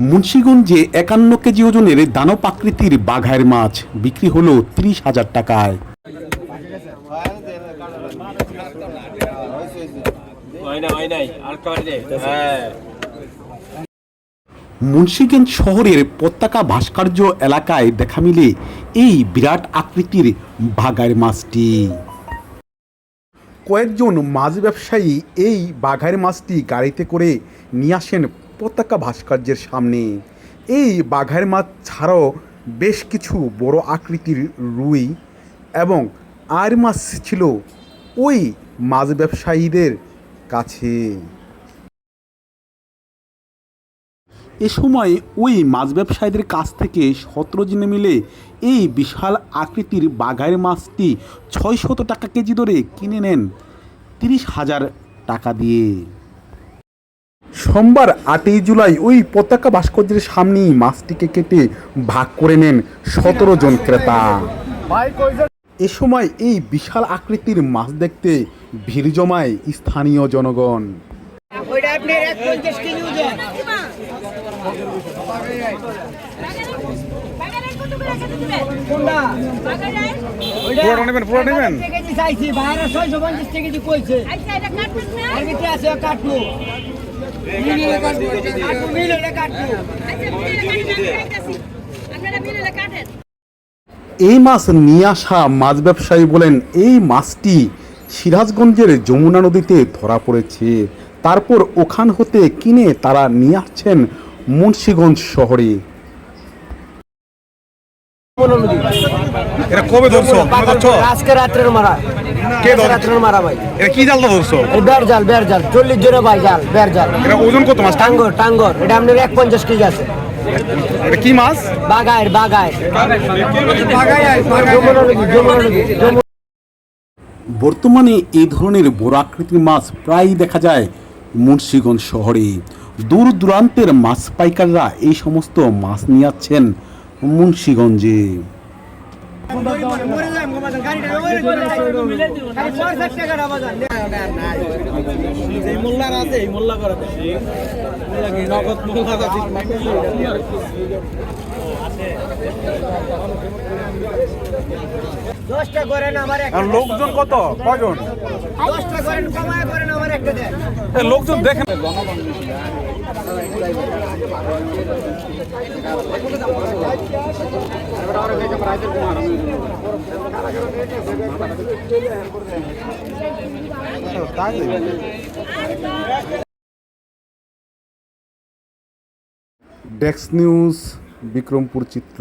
মুন্সীগঞ্জে একান্ন কেজি ওজনের দানব আকৃতির বাঘায়ের মাছ বিক্রি হলো ত্রিশ হাজার টাকায়। মুন্সীগঞ্জ শহরের পতাকা ভাস্কর্য এলাকায় দেখা মিলে এই বিরাট আকৃতির বাঘার মাছটি। কয়েকজন মাছ ব্যবসায়ী এই বাঘার মাছটি গাড়িতে করে নিয়ে আসেন পতাকা ভাস্কর্যের সামনে। এই বাঘার মাছ ছাড়াও বেশ কিছু বড় আকৃতির রুই এবং আর মাছ ছিল ওই মাছ ব্যবসায়ীদের কাছে। এ সময় ওই মাছ ব্যবসায়ীদের কাছ থেকে সতেরো জনে মিলে এই বিশাল আকৃতির বাঘায়ের মাছটি ছয়শত টাকা কেজি দরে কিনে নেন, তিরিশ হাজার টাকা দিয়ে। সোমবার আটই জুলাই ওই পতাকা ভাস্কর্যের সামনেই মাছটিকে কেটে ভাগ করে নেন সতেরো জন ক্রেতা। এ সময় এই বিশাল আকৃতির মাছ দেখতে ভিড় জমায় স্থানীয় জনগণ। পুরোটা নেবেন নেবেন? চাইছি বাইরে ছয়শো পঞ্চাশ কেজি কইছে। ভিতরে আছে কাটবো এই মাছ নিয়ে আসা মাছ ব্যবসায়ী বলেন, এই মাছটি সিরাজগঞ্জের যমুনা নদীতে ধরা পড়েছে। তারপর ওখান হতে কিনে তারা নিয়ে আসছেন মুন্সীগঞ্জ শহরে। এটা কবে ধরছো? ধরছো? আজকে রাত্রের মারা। কে রাত্রের মারা ভাই। এটা কি জালটা ধরছো? বের জাল বের জাল চল্লিশ জনে ভাই জাল বের জাল। এটা ওজন কত মাছ? টাঙ্গর টাঙ্গর। এটা আপনার এক পঞ্চাশ কেজি আছে। এটা কি মাছ? বাগায়ের বাগায়ের যমুনা নদী যমুনা নদী যমুনা বর্তমানে এই ধরনের বড় আকৃতির মাছ প্রায়ই দেখা যায় মুন্সীগঞ্জ শহরে। দূর দূরান্তের মাছ পাইকাররা এই সমস্ত মাছ নিয়ে যাচ্ছেন মুন্সীগঞ্জে। দশটা করেন আমার আর লোকজন কত? কজন? দশটা করেন কমায় করেন আমার একটা দেন। লোকজন দেখেন ডেক্স নিউজ বিক্রমপুর চিত্র